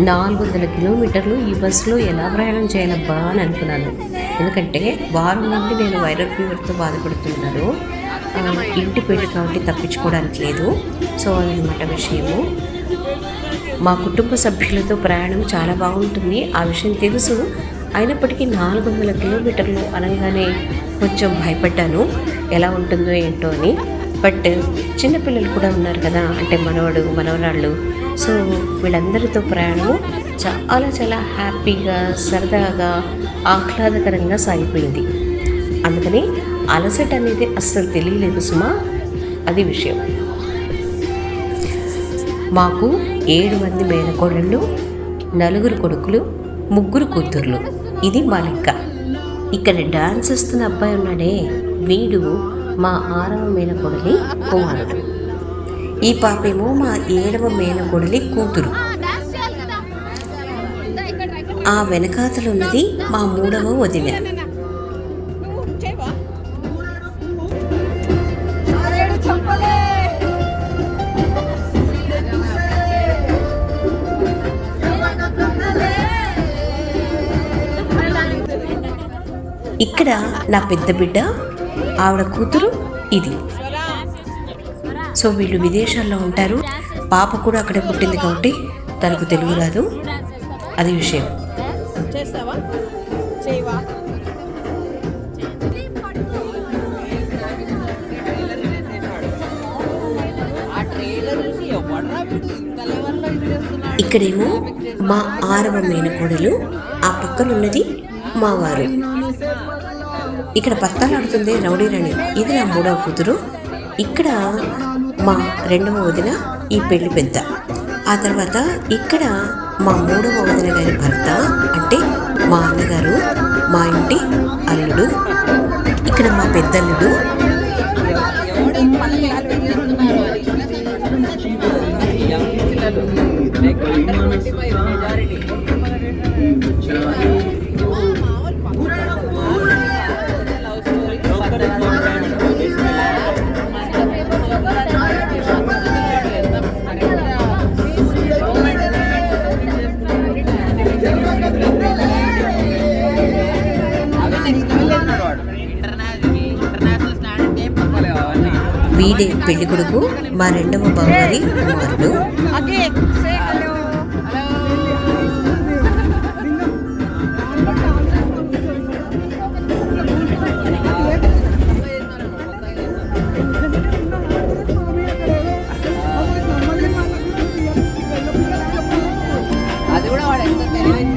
నాలుగు వందల కిలోమీటర్లు ఈ బస్సులో ఎలా ప్రయాణం చేయాలబ్బా అని అనుకున్నాను. ఎందుకంటే వారం నుండి నేను వైరల్ ఫీవర్తో బాధపడుతున్నాను. ఇంటి పెళ్ళి కాబట్టి తప్పించుకోవడానికి లేదు. సో అదనమాట విషయము. మా కుటుంబ సభ్యులతో ప్రయాణం చాలా బాగుంటుంది. ఆ విషయం తెలుసు. అయినప్పటికీ నాలుగు వందల కిలోమీటర్లు అనగానే కొంచెం భయపడ్డాను. ఎలా ఉంటుందో ఏంటో అని. బట్ చిన్నపిల్లలు కూడా ఉన్నారు కదా అంటే మనవడు మనవరాళ్ళు. సో వీళ్ళందరితో ప్రయాణము చాలా చాలా హ్యాపీగా సరదాగా ఆహ్లాదకరంగా సాగిపోయింది. అందుకని అలసట అనేది అస్సలు తెలియలేదు సుమా అది విషయం. మాకు ఏడు మంది మేనకోడళ్ళు నలుగురు కొడుకులు ముగ్గురు కూతుర్లు. ఇది మా లెక్క. ఇక్కడ డాన్స్ వస్తున్న అబ్బాయి ఉన్నాడే వీడు మా ఆరవ మేనకొడలి కుమారుడు. ఈ పాపేమో మా ఏడవ మేనకొడలి కూతురు. ఆ వెనకాతలు ఉన్నది మా మూడవ వదిన. ఇక్కడ నా పెద్ద బిడ్డ ఆవిడ కూతురు ఇది. సో వీళ్ళు విదేశాల్లో ఉంటారు. పాప కూడా అక్కడే పుట్టింది కాబట్టి తనకు తెలుగు రాదు. అది విషయం. ఇక్కడేమో మా ఆరవ మేనకోడలు ఆ పక్కనున్నది మా వారు. ఇక్కడ పత్తాలాడుతుంది రౌడీ రాణి. ఇది నా మూడవ కూతురు. ఇక్కడ మా రెండవ వదిన ఈ పెళ్ళి పెద్ద. ఆ తర్వాత ఇక్కడ మా మూడవ వదిన గారి భర్త అంటే మా అన్నగారు మా ఇంటి అల్లుడు ఇక్కడ మా పెద్దల్లుడు. వీడే పెళ్ళి కొడుకు మా రెండవ బావగారి కుమారుడు అది కూడా వాడు ఎంత తెలియదు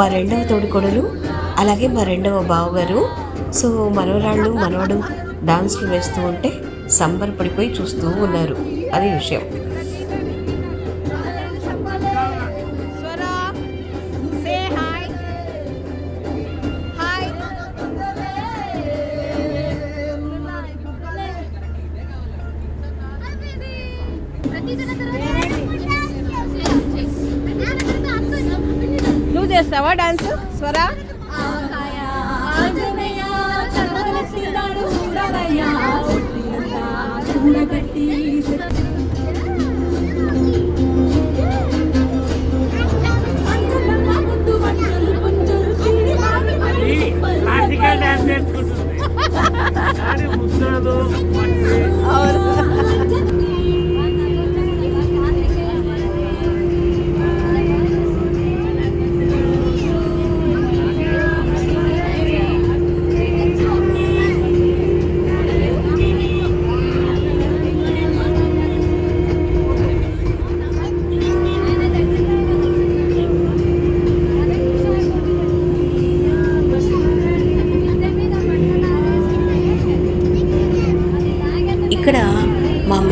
మా రెండవ తోడికోడలు అలాగే మా రెండవ బావగారు. సో మనవరాళ్ళు మనవడు డాన్స్లు వేస్తూ ఉంటే సంబరపడిపోయి చూస్తూ ఉన్నారు. అది విషయం. చేస్తావా డాన్స్? స్వరా?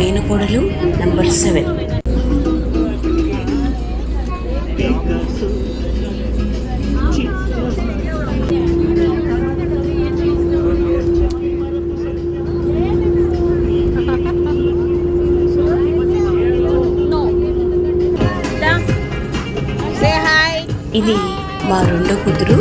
మా నంబర్ సెవెన్. హాయ్ ఇది మా రెండో కూతురు.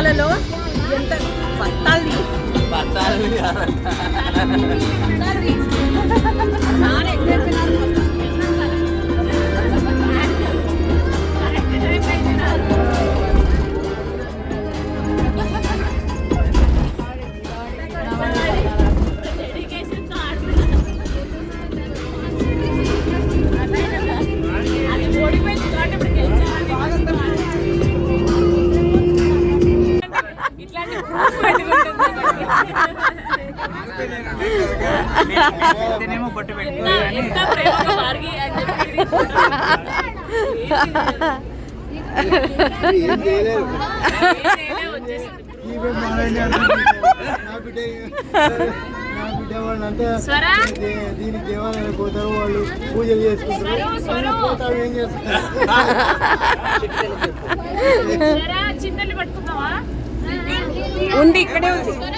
అసలు పత్తాలలో ఎంత పత్తాలు పత్తాలు దీనికి దేవాలయానికి పోతారు వాళ్ళు పూజలు చేసుకుంటారు పోతారు ఏం చేస్తారు ఉంది ఇక్కడే ఉంది